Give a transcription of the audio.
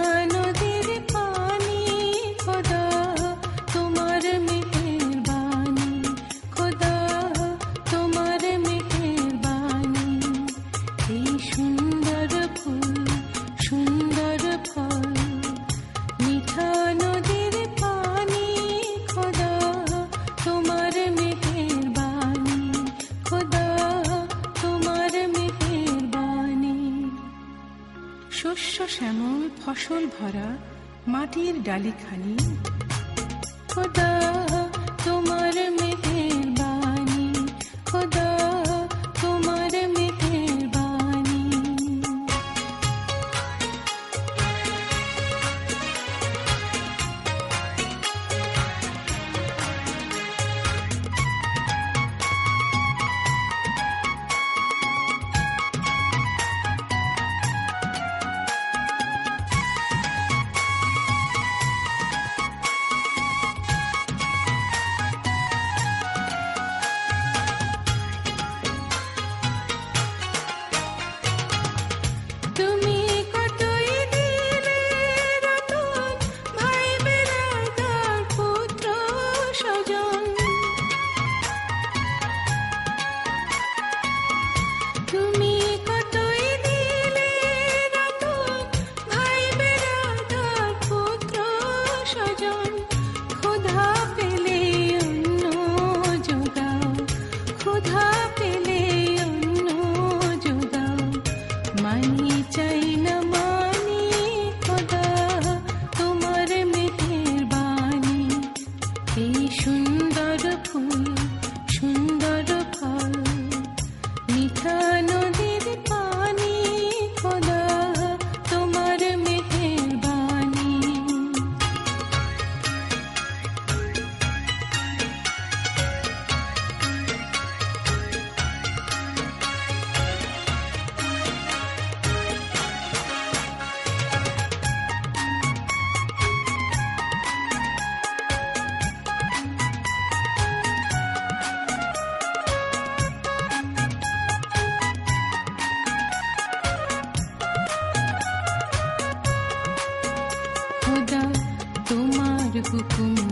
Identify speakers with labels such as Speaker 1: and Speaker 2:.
Speaker 1: जानो दे पानी खुदा শস্য শ্যামল ফসল ভরা মাটির ডালি খালি খোদা তোমার মেয়ে